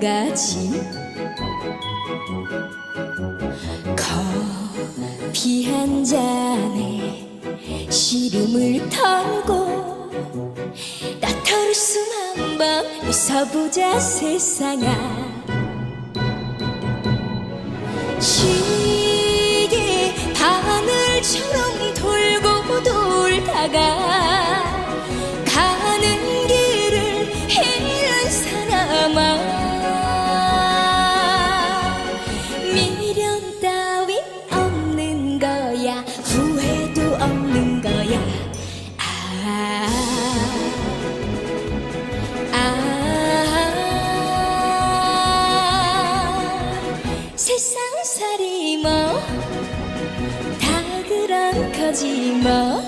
바람같이 커피 한 잔에 시름을 털고 나털숨 한번 웃어보자 세상아. 뭐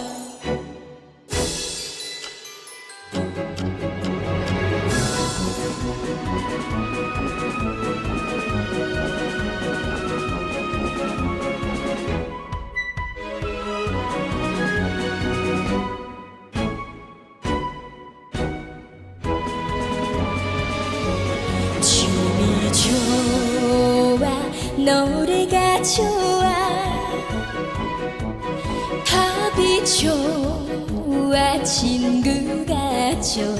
춤이 좋아 노래가 좋아 이 좋아 친구가 좋아.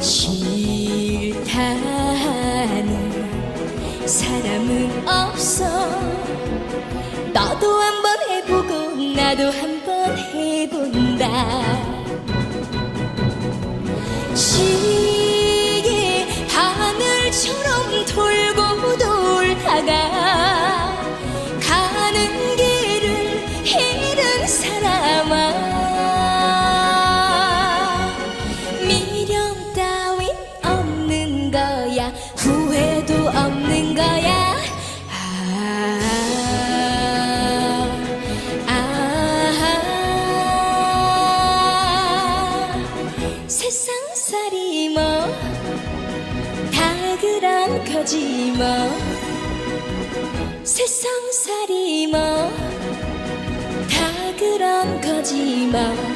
싫다는 사람은 없어. 너도 한번 해보고 나도 한번 해본다. 시계 하늘처럼 돌고 돌다가. 가는 다 그런 거지 뭐 세상살이 뭐다 그런 거지 뭐